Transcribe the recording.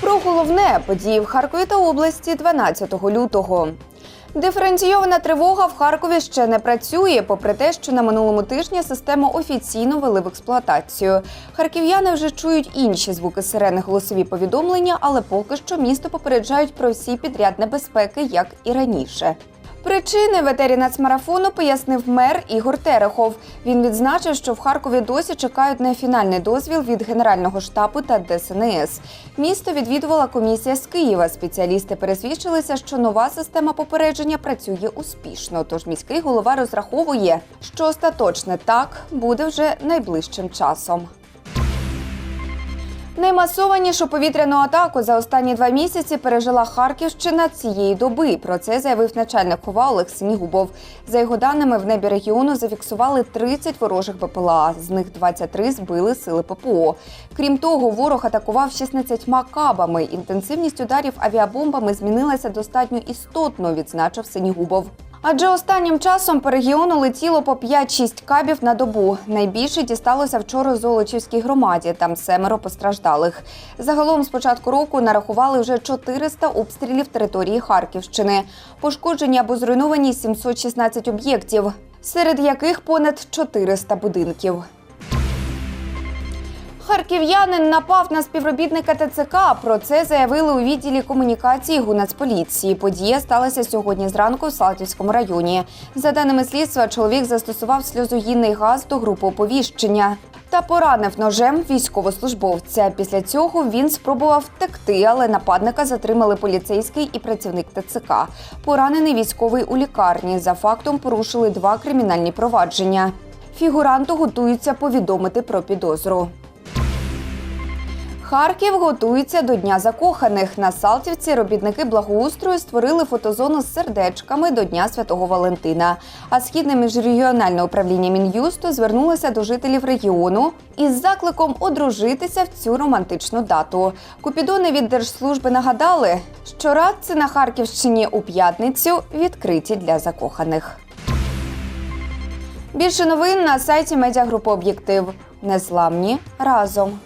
Про головне події в Харкові та області 12 лютого. Диференційована тривога в Харкові ще не працює, попри те, що на минулому тижні систему офіційно вели в експлуатацію. Харків'яни вже чують інші звуки сирени, голосові повідомлення, але поки що місто попереджають про всі підряд небезпеки, як і раніше. Причини в етері нацмарафону пояснив мер Ігор Терехов. Він відзначив, що в Харкові досі чекають на фінальний дозвіл від Генерального штабу та ДСНС. Місто відвідувала комісія з Києва. Спеціалісти пересвідчилися, що нова система попередження працює успішно. Тож міський голова розраховує, що остаточне так буде вже найближчим часом. Наймасованішу повітряну атаку за останні два місяці пережила Харківщина цієї доби. Про це заявив начальник ХОВА Олег Синігубов. За його даними, в небі регіону зафіксували 30 ворожих БПЛА. З них 23 збили сили ППО. Крім того, ворог атакував 16 кабами. Інтенсивність ударів авіабомбами змінилася достатньо істотно, відзначив Синігубов. Адже останнім часом по регіону летіло по 5-6 кабів на добу. Найбільше дісталося вчора Золочівській громаді. Там семеро постраждалих. Загалом з початку року нарахували вже 400 обстрілів території Харківщини. Пошкоджені або зруйновані 716 об'єктів, серед яких понад 400 будинків. Харків'янин напав на співробітника ТЦК. Про це заявили у відділі комунікації Гунацполіції. Подія сталася сьогодні зранку в Салтівському районі. За даними слідства, чоловік застосував сльозогінний газ до групи оповіщення та поранив ножем військовослужбовця. Після цього він спробував втекти, але нападника затримали поліцейський і працівник ТЦК. Поранений військовий у лікарні. За фактом порушили два кримінальні провадження. Фігуранту готуються повідомити про підозру. Харків готується до Дня закоханих. На Салтівці робітники благоустрою створили фотозону з сердечками до Дня Святого Валентина. А східне міжрегіональне управління Мін'юсту звернулося до жителів регіону із закликом одружитися в цю романтичну дату. Купідони від держслужби нагадали, що радці на Харківщині у п'ятницю відкриті для закоханих. Більше новин на сайті медіагрупи Об'єктив. Незламні разом.